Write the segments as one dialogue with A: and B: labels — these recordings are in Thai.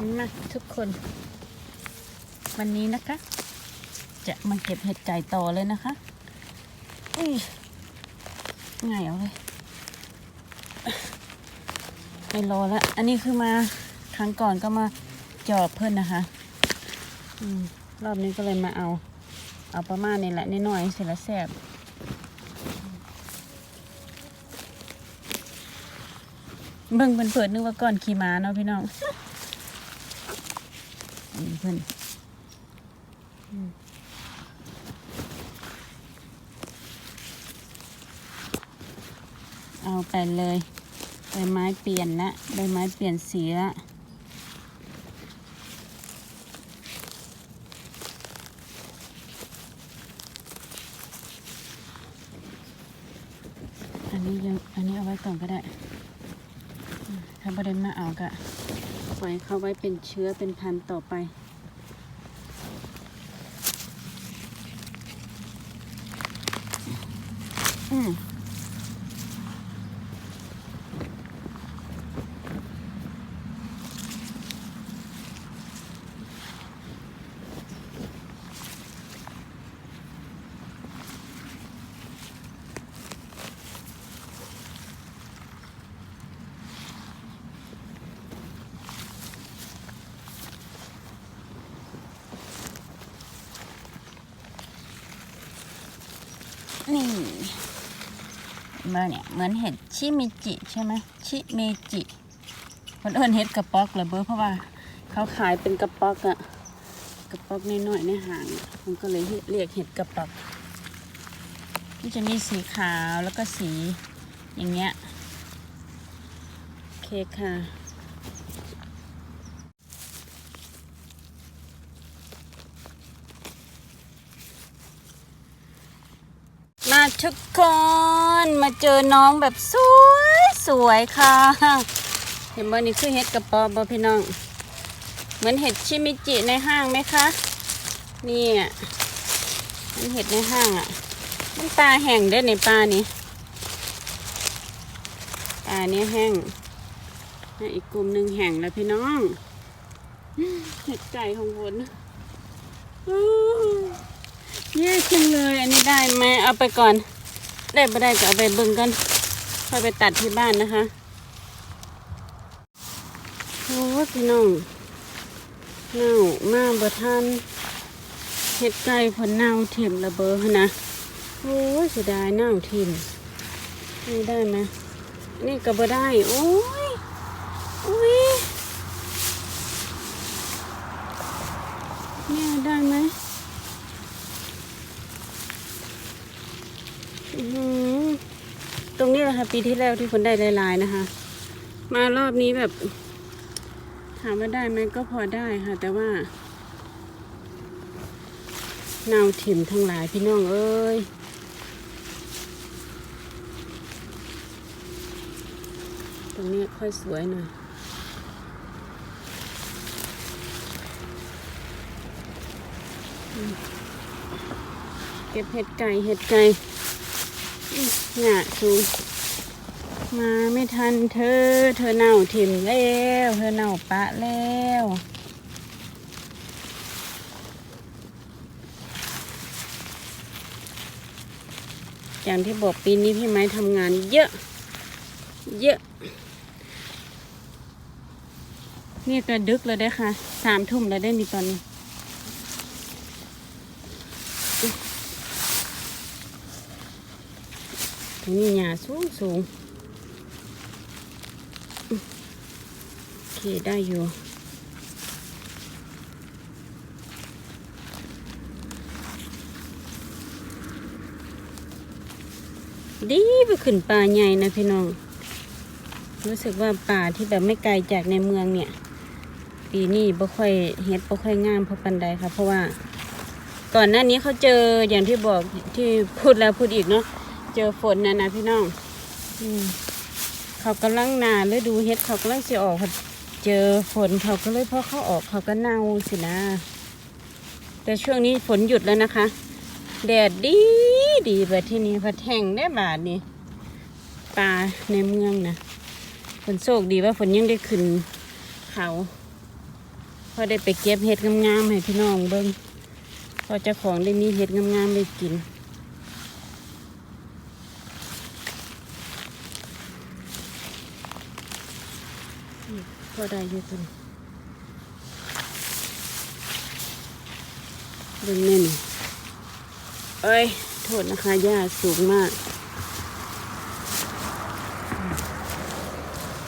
A: มาทุกคน วันนี้นะคะ จะมาเก็บเห็ดไก่ต่อเลยนะคะอุ้ยง่ายเอาเลยไม่รอละอันนี้คือมาครั้งก่อนก็มาจอบเพื่อนนะคะอมรอบนี้ก็เลยมาเอา เอาประมาณนี้แหละนิดหน่อยเสร็จแล้วแซ่บเบิ่งเพิ่นเปิดนึกว่าก่อนขี่ม้าเนาะพี่น้อง อันนี้เพื่อนเอาไปเลยใบไม้เปลี่ยนละใบไม้เปลี่ยนสีละอันนี้ยังอันนี้เอาไว้ก่อนก็ได้อืมถ้าประเด็นมาเอา ก็ปล่อยเขาไว้เป็นเชื้อเป็นพันธุ์ต่อไป อืม นี่มื่อเนี่ยเหมือนเห็ดชิมิจิใช่ไหมชิเมจิคนเอิ้นเห็ดกระป๊อกเหรอเบอร์เพราะว่า เขาขายเป็นกระป๊อกอะกระป๊อกน้อยๆในหางมันก็เลยเรียกเห็ดกระป๊อกที่จะมีสีขาวแล้วก็สีอย่างเงี้ยโอเคค่ะ ทุกคนมาเจอน้องแบบสวยสวยค่ะ เห็นบ่นี่คือเห็ดกระป๋อบ่พี่น้อง เหมือนเห็ดชิมิจิในห้างไหมคะนี่อะมันเห็ดในห้างอะมันปลาแห้งเด้ในปลานี่ปลานี้แห้งอีกกลุ่มหนึ่งแห้งแล้วพี่น้องเห็ดไก่ของฝนอู้เยอะจังเลย อันนี้ได้ไหมเอาไปก่อน ได้ไม่ได้ก็เอาไปเบึงกันค่อยไปตัดที่บ้านนะคะโอ้พี่น้องเน่ามาเบอทันเห็ดไก่ผลเน่าถิ่มระเบอนะโอ้ยเสียดายเน่าถิ่มนี่ได้ไหมนี่ก็บ่ได้โอ้ยโอ้ยเนี่ยได้ไหม อื้อหือ ค่ะ ปีที่แล้วที่คนได้หลายๆนะคะ มารอบนี้แบบ ถามว่าได้ไหมก็พอได้ค่ะ แต่ว่าเนาถิ่มทั้งหลายพี่น้องเอ้ยตรงนี้ค่อยสวยหน่อยเก็บเห็ดไก่เห็ดไก่หน้าสู มาไม่ทันเธอ เธอเน่าถิ่มแล้ว เธอเน่าปะแล้วอย่างที่บอกปีนี้พี่ไม้ทำงานเยอะ เยอะ นี่ก็ดึกแล้วได้ค่ะ สามทุ่มแล้วได้นี่ตอนนี้ ตรงนี้หญ้าสูงสูง โอเคได้อยู่ดีไปขึ้นป่าใหญ่นะพี่น้อง รู้สึกว่าป่าที่แบบไม่ไกลจากในเมืองเนี่ย ปีนี้บ่ค่อยเฮ็ดบ่ค่อยงามเพราะปันใดค่ะ เพราะว่า ก่อนหน้านี้เขาเจออย่างที่บอกที่พูดแล้วพูดอีกเนาะเจอฝนนะนะพี่น้องอม เขากำลังนาฤดูเฮ็ดเขากำลังสิออกพอเจอฝนเขาก็เลยพอเขาออกเขาก็เน่าสินะ แต่ช่วงนี้ฝนหยุดแล้วนะคะ แดดดีดีแบบที่นี่พัดแห้งได้บาทนี่ปลาในเมืองนะฝนโชคดีว่าฝนยังได้ขึ้นเขาพอได้ไปเก็บเห็ดงามๆให้พี่น้องเบิ่งพอเจ้าของได้มีเห็ดงามๆได้กิน พ อได้อยู่คุณเบิ่งแน่นเอ้ย โทษนะคะหญ้าสูงมาก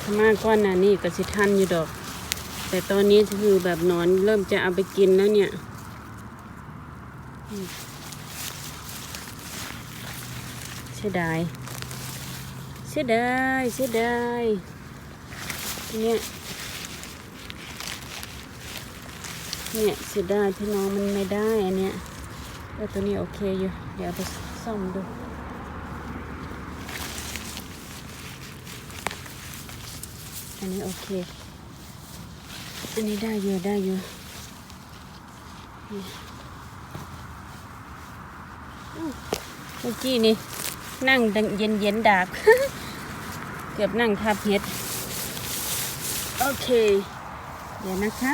A: ถ้ามาก้อนน่ะนี่ก็สิทันอยู่ดอก แต่ตอนนี้คือแบบนอนเริ่มจะเอาไปกินแล้วเนี่ยเสียดายเสียดายเสียดายเนี่ย เนี่ยเสียดายพี่น้องมันไม่ได้อันเนี้ยแต่ตัวนี้โอเคอยู่ เดี๋ยวไปซ่อมดูอันนี้โอเค อันนี้ได้อยู่ได้อยู่นี่อู้เมื่อกี้นี่นั่งดังเย็นเย็นดากเกือบนั่งทับเห็ด โอเค เดี๋ยวนะคะ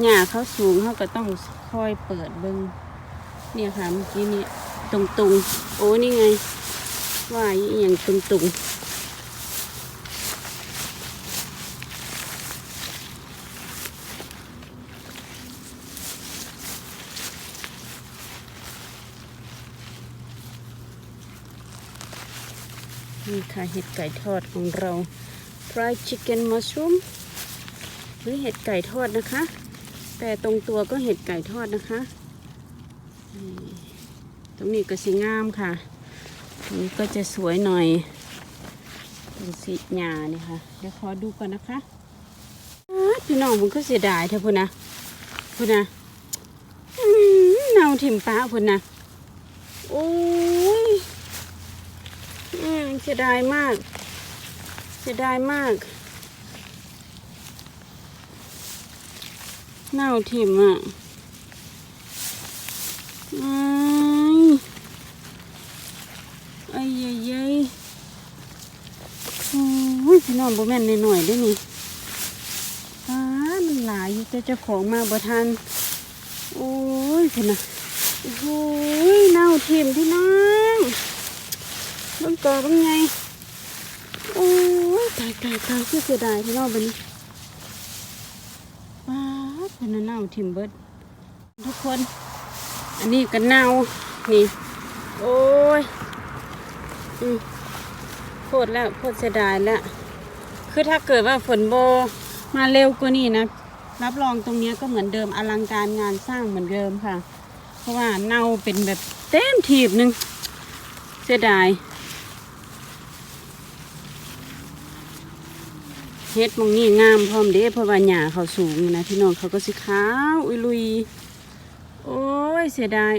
A: หญ้าเขาสูงเขาก็ต้องค่อยเปิดเบิงเนี่ยค่ะเมื่อกี้นี่ตรงตุงโอ้นี่ไง ว่าอย่างตรงตุงนี่ค่ะเห็ดไก่ทอดของเรา fried chicken mushroom หรือเห็ดไก่ทอดนะคะ แต่ตรงตัวก็เห็ดไก่ทอดนะคะ ตรงนี้ก็สีงามค่ะตรงนี้ก็จะสวยหน่อยเป็นสีหญ้านี่ยค่ะ เดี๋ยวขอดูก่อนนะคะพี่น้องมันก็เสียดายเถอะพุ่นะพุ่นะเน่าถิ่มป้าพุ่นะโอ้ยอเสียดายมาก เสียดายมาก เน่าถิ่มอะไอ้ยไอ้ยัยยัยโอ้ยพี่น้องบ่แม่นหน่อยๆได้นี่อ้ามันหลายอยู่แต่เจ้าของมาบ่ทัน โอ้ยพี่นะโอ้โหเน่าถิ่มพี่น้องบิ่งก่อเป็นไง โอ้ยตายตายตายคือเสียดายพี่น้องบันนี้ว้าดเป็นเน่า ทิมเบิร์ดทุกคน อันนี้ก็เน่านี่ โอ้ยอืมโคตรแล้วโคตรเสียดายแล้ว คือถ้าเกิดว่าฝนโบมาเร็วกว่านี้นะ รับรองตรงเนี้ยก็เหมือนเดิมอลังการงานสร้างเหมือนเดิมค่ะ เพราะว่าเน่าเป็นแบบเต็มทีบหนึ่งเสียดาย เฮ็ดมองนี่งามพร้อมเด้เพราะว่าหญ้าเขาสูงนะพี่น้องเขาก็สิขาวอุยลุย โอ้ยเสียดาย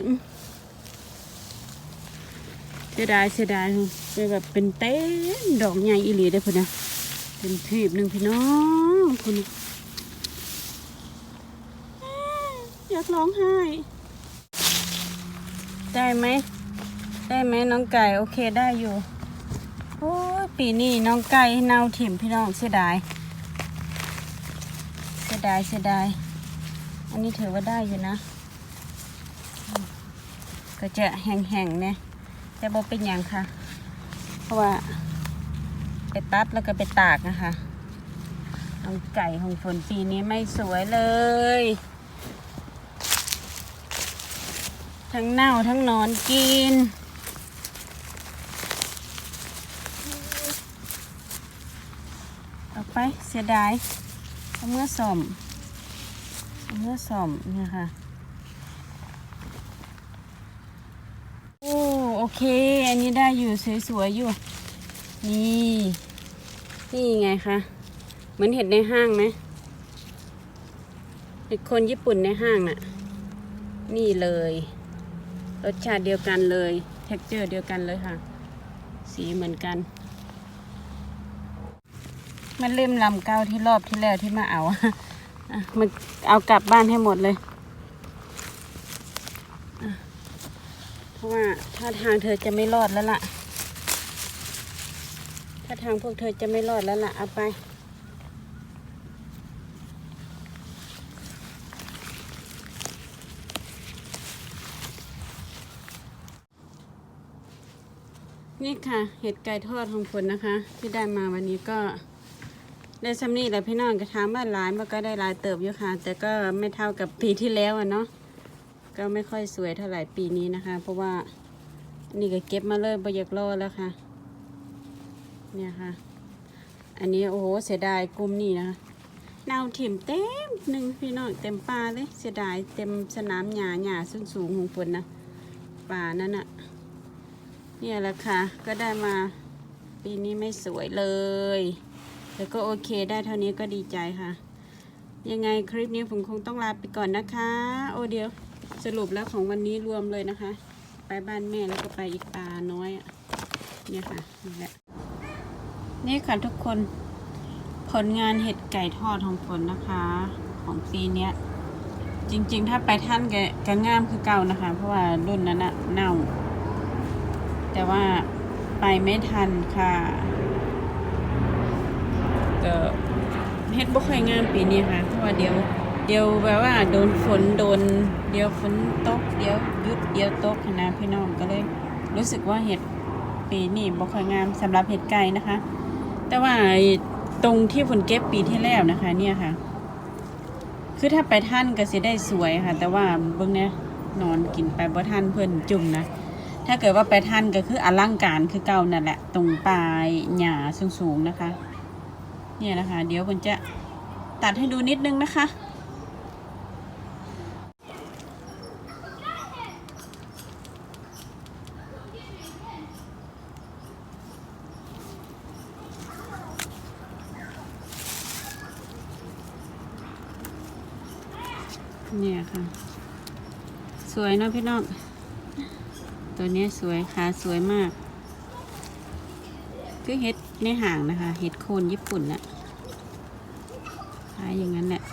A: เสียดายเสียดายเป็นแบบเป็นเต้นดอกใหญ่อีหลีได้อพุ่นนะเป็นทีบหนึ่งพี่น้องคุณอยากร้องไห้ ได้ไหม ได้ไหมน้องไก่ โอเคได้อยู่ โอ้ยปีนี้น้องไก่เน่าถิ่มพี่น้องเสียดาย เสียดายเสียดาย อันนี้ถือว่าได้อยู่นะ ก็จะแห้งๆเนี่ยแต่บ่เป็นอย่างค่ะ เพราะว่า ไปตัดแล้วก็ไปตากนะคะน้องไก่ของฝนปีนี้ไม่สวยเลย ทั้งเน่าทั้งนอนกิน เอา ไปเสียดายเอาเมื่อสมเอาเมื่อสมเนี่ยค่ะโอ้โอเค อันนี้ได้อยู่สวยๆอยู่ นี่นี่ไงคะเหมือนเห็ดในห้างไหมเห็ดคนญี่ปุ่นในห้างน่ะ นี่เลย รสชาติเดียวกันเลย เท็กเจอร์เดียวกันเลยค่ะ สีเหมือนกัน มันเล่มลำเก้าที่รอบที่แล้วที่มาเอามันเอากลับบ้านให้หมดเลย เพราะว่าถ้าทางเธอจะไม่รอดแล้วล่ะ ถ้าทางพวกเธอจะไม่รอดแล้วล่ะ เอาไปนี่ค่ะ เห็ดไก่ทอดของฝนนะคะ ที่ได้มาวันนี้ก็ ได้ซ้ำนี่แหละพี่น้องกระถามว่าหลายมันก็ได้หลายเติบอยู่ค่ะ แต่ก็ไม่เท่ากับปีที่แล้วอะเนาะก็ไม่ค่อยสวยเท่าไหร่ปีนี้นะคะ เพราะว่านี่ก็เก็บมาเลยบอยากรอแล้วค่ะ เนี่ยค่ะ อันนี้โอ้โหเสียดายกลุ่มนี่นะคะเนาถิ่มเต็มหนึ่งพี่น้องเต็มป่าเลยเสียดายเต็มสนามหญ้าหญ้าสูงสูงๆของฝนนะป่านั่นอะเนี่ยแหละค่ะ ก็ได้มาปีนี้ไม่สวยเลย แต่ก็โอเคได้เท่านี้ก็ดีใจค่ะ ยังไงคลิปนี้ผมคงต้องลาไปก่อนนะคะ โอเดียวสรุปแล้วของวันนี้รวมเลยนะคะ ไปบ้านแม่แล้วก็ไปอีกป่าน้อยอะเนี่ยค่ะนี่แหละนี่ค่ะทุกคนผลงานเห็ดไก่ทอดของผลนะคะ ของปีเนี้ยจริง ๆ ถ้าไปท่านแกกงามคือเก่านะคะ เพราะว่ารุ่นนั้นอะเน่า แต่ว่าไปไม่ทันค่ะ ก็เฮ็ดบ่ค่อยงามปีนี้ค่ะ เพราะว่าเดี๋ยว เดี๋ยวแบบว่าโดนฝนโดน เดี๋ยวฝนตก เดี๋ยวยุดเดี๋ยวตกนะพี่น้องก็เลย รู้สึกว่าเห็ดปีนี้บ่ค่อยงามสำหรับเห็ดไก่นะคะ แต่ว่าตรงที่ฝนเก็บปีที่แล้วนะคะ เนี่ยค่ะ คือถ้าไปท่านก็สิได้สวยค่ะ แต่ว่าเบิ่งเนี่ยนอนกินไปบ่ท่านเพิ่นจุ่มนะถ้าเกิดว่าไปท่านก็คืออลังการคือเก่านั่นแหละ ตรงปลายหญ้าสูงๆนะคะ เนี่ยนะคะ เดี๋ยวผมจะตัดให้ดูนิดนึงนะคะ เนี่ยค่ะ สวยเนาะพี่น้อง ตัวนี้สวยขาสวยมาก คือเห็ดในห่างนะคะ เห็ดโคนญี่ปุ่นน่ะ อย่างนั้นแหละ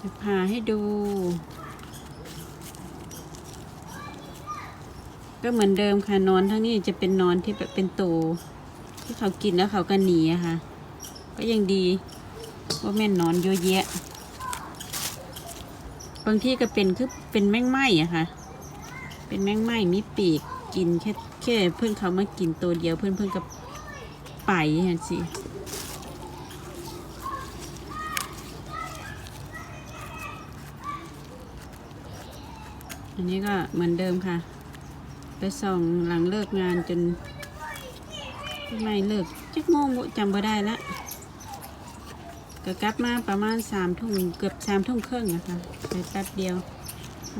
A: จะพาให้ดู ก็เหมือนเดิมค่ะนอนทั้งนี้จะเป็นนอนที่แบบเป็นโตที่เขากินแล้วเขาก็หนีอะค่ะ ก็ยังดีว่าแม่นนอนเยอะแยะ บางที่ก็เป็นคือเป็นแมงไหม้อะค่ะ เป็นแมงไหม้มีปีก กินแค่แค่เพื่อนเขามากินตัวเดียวเพื่อนเพื่อนกับไปเห็นสิอันนี้ก็เหมือนเดิมค่ะ ไปส่องหลังเลิกงานจนไม่เลิกจักโมงจำบ่ได้ละก็กลับมาประมาณสามทุ่มเกือบสามทุ่มครึ่งนะคะไปแป๊บเดียว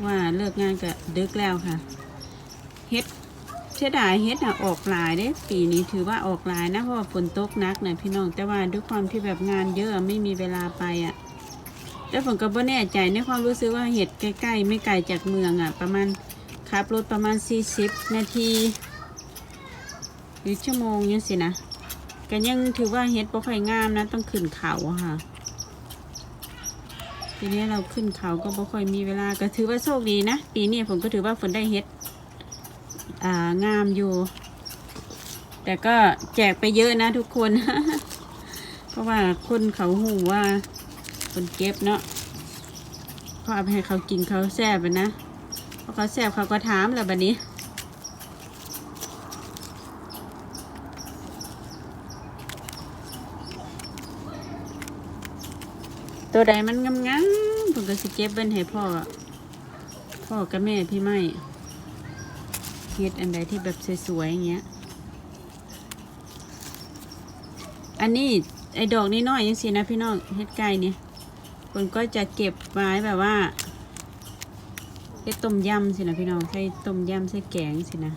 A: ว่าเลิกงานก็ดึกแล้วค่ะเฮ็ด สียดายเฮ็ดอะออกหลายเด้ปีนี้ถือว่าออกหลายนะเพราะว่าฝนตกหนักนะพี่น้องแต่ว่าด้วยความที่แบบงานเยอะไม่มีเวลาไปอะแต่ผมก็บ่แน่ใจในความรู้สึกว่าเห็ดใกล้ๆ ไม่ไกลจากเมืองอะประมาณขับรถประมาณ 40 นาที หรือชั่วโมงยังสินะก็ยังถือว่าเฮ็ดบ่ค่อยงามนะ ต้องขึ้นเขาค่ะ ทีนี้เราขึ้นเขาก็บ่ค่อยมีเวลาก็ถือว่าโชคดีนะ ปีนี้ผมก็ถือว่าฝนได้เฮ็ด อ่างามอยู่ แต่ก็แจกไปเยอะนะทุกคน เพราะว่าคนเขาหูว่าคนเก็บเนาะเพราะเอาไปให้เขากินเขาแซ่บนะเพราะเขาแซ่บเขาก็ถามแล้วบัดนี้ตัวใดมันงามๆผมก็สิเก็บเบิ้นให้พ่อ พ่อกับแม่พี่ไม่ เฮ็ดอันใดที่แบบสวยๆอย่างเงี้ย อันนี้ไอ้ดอกนี้น้อยยังสินะพี่น้องเฮ็ดไก่เนี่ยคนก็จะเก็บไว้แบบว่าเฮ็ดต้มยำสินะพี่น้องใส่ต้มยำใส่แกงสินะ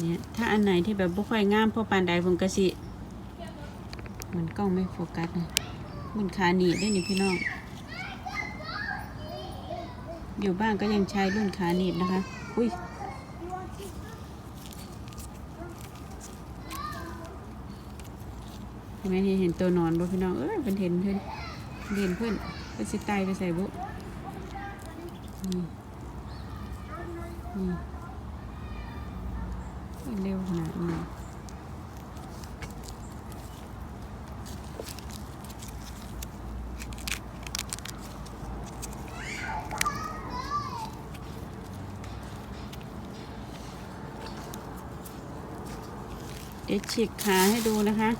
A: เนี่ยถ้าอันไหนที่แบบบ่ค่อยงามพอปานใดผมก็สิมันกล้องไม่โฟกัสนะมันขาหนีได้นี่พี่น้อง อยู่บ้านก็ยังใช้รุ่นขาหนีบนะคะ อุ้ยเห็นไหมเห็นตัวนอนบ่พี่น้อง เออเป็นเห็นเพื่อนเรียนเพื่อนเป็นสิตายไปใส่บุนี่นี่เร็วขนาดนี้ ดี๋ยวฉีกขาให้ดูนะคะ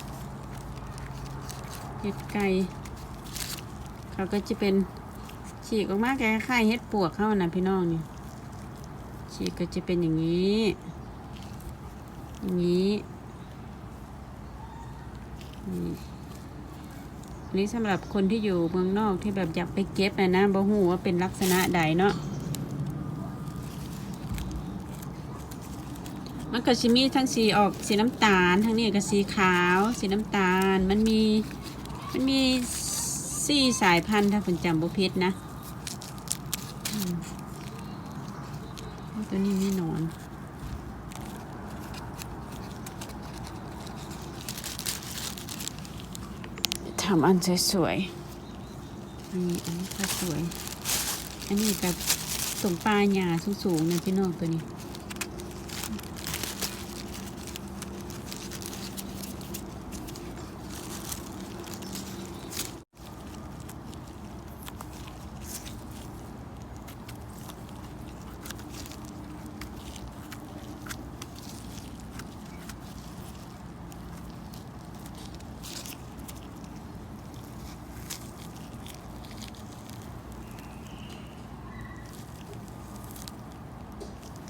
A: เห็ดไก่เขาก็จะเป็นฉีกออกมาแกคล้ายๆเห็ดปวกเข้านะพี่น้องนี่ฉีกก็จะเป็นอย่างนี้ อย่างนี้นี่สำหรับคนที่อยู่เมืองนอกที่แบบอยากไปเก็บนะนะบ่ฮู้ว่าเป็นลักษณะใดเนาะ มันก็จะมีทั้งสีออกสีน้ำตาล ทั้งนี้ก็สีขาว สีน้ำตาล มันมี มันมีสี่สายพันธุ์ถ้าผมจำบ่ผิดนะตัวนี้ไมีหนอนทำอันสวยๆอันนี้อันนี้ก็สวย อันนี้แบบตรงปลายหญ้าสูงๆนะพี่น้องตัวนี้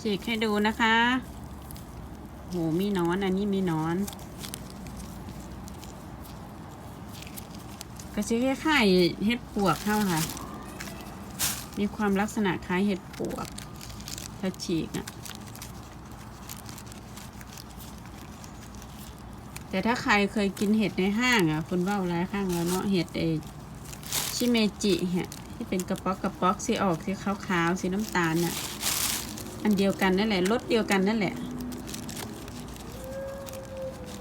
A: ฉีกให้ดูนะคะ โห มีนอนอันนี้มีนอน ก็จะคล้ายๆเห็ดปวกเท่าค่ะ มีความลักษณะคล้ายเห็ดปวก ถ้าฉีกอะแต่ถ้าใครเคยกินเห็ดในห้างอะคุณว่าหลายข้างแล้วเนาะเห็ดเอชิเมจิเฮะที่เป็นกระป๋อกกระป๋อกสีออกสีขาวๆสีน้ำตาลน่ะ อันเดียวกันนั่นแหละรสเดียวกันนั่นแหละ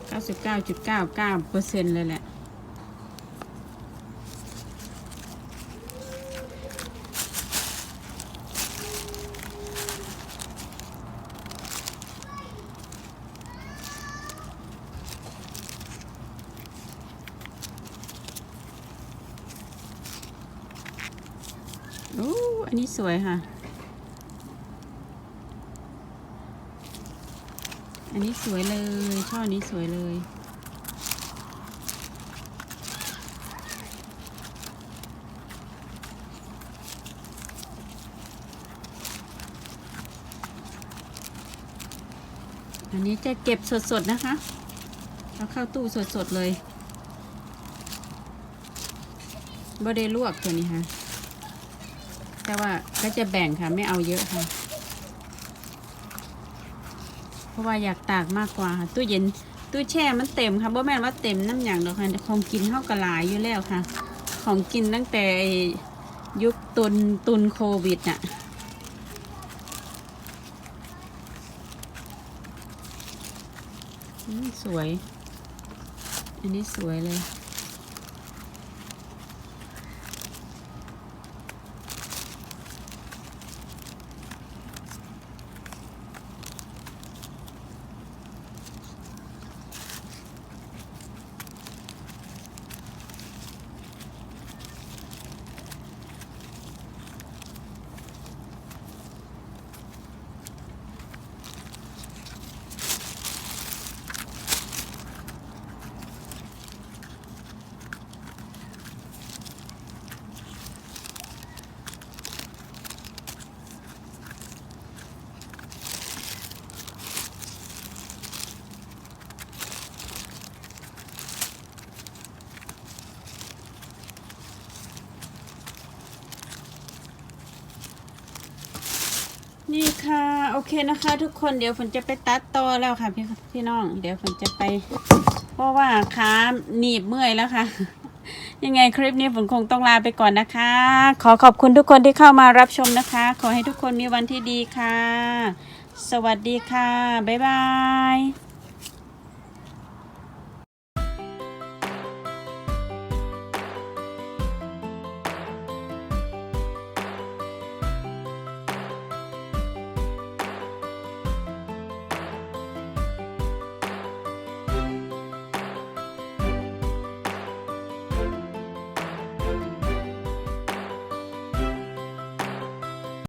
A: 99.99เปอร์เซ็นเลยแหละโอ้อันนี้สวยค่ะ อันนี้สวยเลย ช่อนี้สวยเลย อันนี้จะเก็บสดๆนะคะ เอาเข้าตู้สดๆเลยบ่ได้ลวกตัวนี้ค่ะ แต่ว่าก็จะแบ่งค่ะ ไม่เอาเยอะค่ะ เพ ราะว่าอยากตากมากกว่าค่ะตู้เย็นตู้แช่มันเต็มค่ะบ่แม่นว่าเต็มน้ำอย่างดอกค่ะของกินเท่ากระหลายอยู่แล้วค่ะ ของกินตั้งแต่ยุคตุนตุนโควิดอะสวย อันนี้สวยเลย นี่ค่ะ โอ เคนะคะทุกคนเดี๋ยวฝนจะไปตัดต่อแล้วค่ะพี่พี่น้อง เดี๋ยวฝนจะไป เพราะว่าขาหนีบเมื่อยแล้วค่ะ ยังไงคลิปนี้ฝนคงต้องลาไปก่อนนะคะ ขอขอบคุณทุกคนที่เข้ามารับชมนะคะ ขอให้ทุกคนมีวันที่ดีค่ะ สวัสดีค่ะ บ๊ายบาย